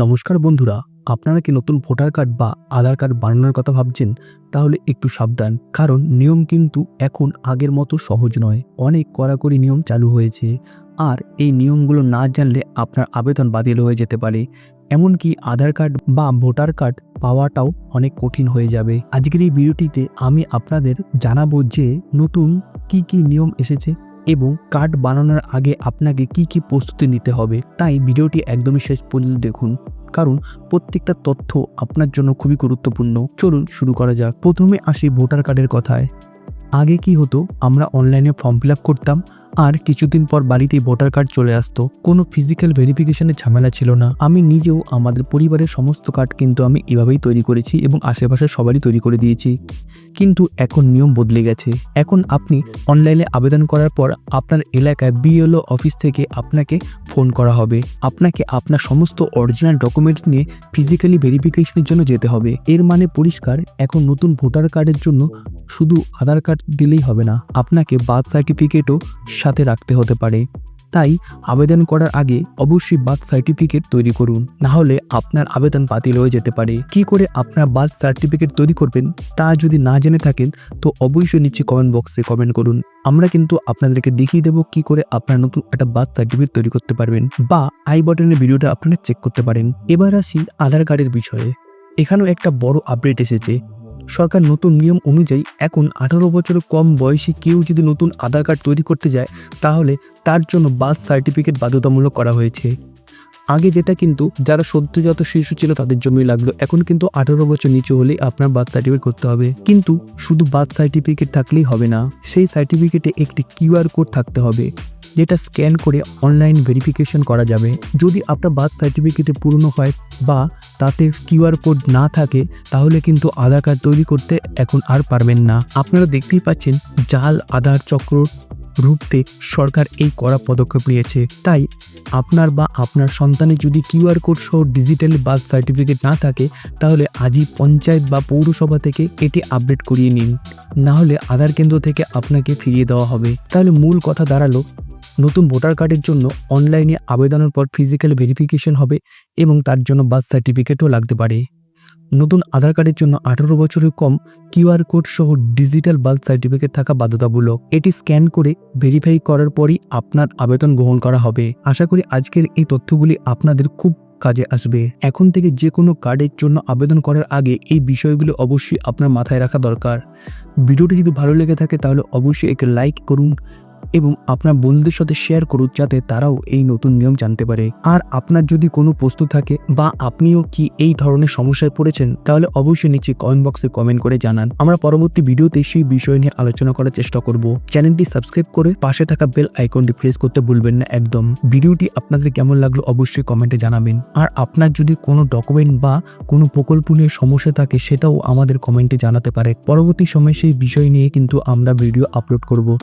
নমস্কার বন্ধুরা, আপনারা কি নতুন ভোটার কার্ড বা আধার কার্ড বানানোর কথা ভাবছেন? তাহলে একটু সাবধান, কারণ নিয়ম কিন্তু এখন আগের মতো সহজ নয়। অনেক কড়াকড়ি নিয়ম চালু হয়েছে, আর এই নিয়মগুলো না জানলে আপনার আবেদন বাতিল হয়ে যেতে পারে। এমনকি আধার কার্ড বা ভোটার কার্ড পাওয়াটাও অনেক কঠিন হয়ে যাবে। আজকের এই ভিডিওটিতে আমি আপনাদের জানাব যে নতুন কি কি নিয়ম এসেছে এবং কার্ড বানানোর আগে আপনাকে কি কি প্রস্তুতি নিতে হবে, তাই ভিডিওটি একদমই শেষ পর্যন্ত দেখুন। কারণ প্রত্যেকটা তথ্য আপনার জন্য খুবই গুরুত্বপূর্ণ। চলুন শুরু করা যাক। প্রথমে আসি ভোটার কার্ডের কথায়। আগে কি হতো, আমরা অনলাইনে ফর্ম ফিল করতাম আর কিছুদিন পর বাড়িতেই ভোটার কার্ড চলে আসতো। কোনো ফিজিক্যাল ভেরিফিকেশনের ঝামেলা ছিল না। আমি নিজেও আমাদের পরিবারের সমস্ত কার্ড কিন্তু আমি এভাবেই তৈরি করেছি এবং আশেপাশে সবারই তৈরি করে দিয়েছি। কিন্তু এখন নিয়ম বদলে গেছে। এখন আপনি অনলাইনে আবেদন করার পর আপনার এলাকায় বিএলও অফিস থেকে আপনাকে ফোন করা হবে। আপনাকে আপনার সমস্ত অরিজিনাল ডকুমেন্টস নিয়ে ফিজিক্যালি ভেরিফিকেশনের জন্য যেতে হবে। এর মানে পরিষ্কার, এখন নতুন ভোটার কার্ডের জন্য শুধু আধার কার্ড দিলেই হবে না। আপনাকে বার্থ সার্টিফিকেটও সাথে রাখতে হতে পারে। তাই আবেদন করার আগে অবশ্যই বার্থ সার্টিফিকেট তৈরি করুন। না হলে আপনার আবেদন বাতিল হয়ে যেতে পারে। কি করে আপনার বার্থ সার্টিফিকেট তৈরি করবেন তা যদি না জেনে থাকেন, তো অবশ্যই নিচে কমেন্ট বক্সে কমেন্ট করুন। আমরা কিন্তু আপনাদেরকে দেখিয়ে দেবো কি করে আপনার নতুন একটা বার্থ সার্টিফিকেট তৈরি করতে পারবেন বা আই বটনের ভিডিওটা আপনারা চেক করতে পারেন। এবার আসি আধার কার্ডের বিষয়ে। এখানেও একটা বড় আপডেট এসেছে। সরকার নতুন নিয়ম অনুযায়ী এখন আঠারো বছরের কম বয়সী কেউ যদি নতুন আধার কার্ড তৈরি করতে যায়, তাহলে তার জন্য বার্থ সার্টিফিকেট বাধ্যতামূলক করা হয়েছে। আগে যেটা কিন্তু যারা সদ্যজাত শিশু ছিল তাদের জন্যই লাগল, এখন কিন্তু আঠারো বছর নিচে হলেই আপনার বার্থ সার্টিফিকেট করতে হবে। কিন্তু শুধু বার্থ সার্টিফিকেট থাকলেই হবে না, সেই সার্টিফিকেটে একটি কিউআর কোড থাকতে হবে, যেটা স্ক্যান করে অনলাইন ভেরিফিকেশন করা যাবে। যদি আপনার বার্থ সার্টিফিকেটে পুরনো হয় বা তাতে কিউআর কোড না থাকে, তাহলে কিন্তু আধার কার্ড তৈরি করতে এখন আর পারবেন না। আপনারা দেখতেই পাচ্ছেন, জাল, আধার চক্র রুখতে সরকার এই কড়া পদক্ষেপ নিয়েছে। তাই আপনার বা আপনার সন্তানের যদি কিউআর কোড সহ ডিজিটাল বার্থ সার্টিফিকেট না থাকে, তাহলে আজই পঞ্চায়েত বা পৌরসভা থেকে এটি আপডেট করিয়ে নিন। না হলে আধার কেন্দ্র থেকে আপনাকে ফিরিয়ে দেওয়া হবে। তাহলে মূল কথা দাঁড়াল নতুন ভোটার কার্ডের জন্য অনলাইনে আবেদনের পর ফিজিক্যাল ভেরিফিকেশন হবে এবং তার জন্য বার্থ সার্টিফিকেটও লাগতে পারে। নতুন আধার কার্ডের জন্য আঠারো বছরের কম কিউআর কোড সহ ডিজিটাল বার্থ সার্টিফিকেট থাকা বাধ্যতামূলক। এটি স্ক্যান করে ভেরিফাই করার পরই আপনার আবেদন গ্রহণ করা হবে। আশা করি আজকের এই তথ্যগুলি আপনাদের খুব কাজে আসবে। এখন থেকে যে কোনো কার্ডের জন্য আবেদন করার আগে এই বিষয়গুলো অবশ্যই আপনার মাথায় রাখা দরকার। ভিডিওটি যদি ভালো লেগে থাকে তাহলে অবশ্যই একে লাইক করুন এবং আপনার বন্ধুদের সাথে শেয়ার করুন যাতে তারাও এই নতুন নিয়ম জানতে পারে। আর আপনার যদি কোনো প্রশ্ন থাকে বা আপনিও কি এই ধরনের সমস্যায় পড়েছেন, তাহলে অবশ্যই নিচে কমেন্ট বক্সে কমেন্ট করে জানান। আমরা পরবর্তী ভিডিওতে সেই বিষয় নিয়ে আলোচনা করার চেষ্টা করব। চ্যানেলটি সাবস্ক্রাইব করে পাশে থাকা বেল আইকনটি প্রেস করতে ভুলবেন না একদম। ভিডিওটি আপনাদের কেমন লাগল অবশ্যই কমেন্টে জানাবেন। আর আপনার যদি কোনো ডকুমেন্ট বা কোনো প্রকল্প নিয়ে সমস্যা থাকে, সেটাও আমাদের কমেন্টে জানাতে পারে। পরবর্তী সময় সেই বিষয় নিয়ে কিন্তু আমরা ভিডিও আপলোড করব।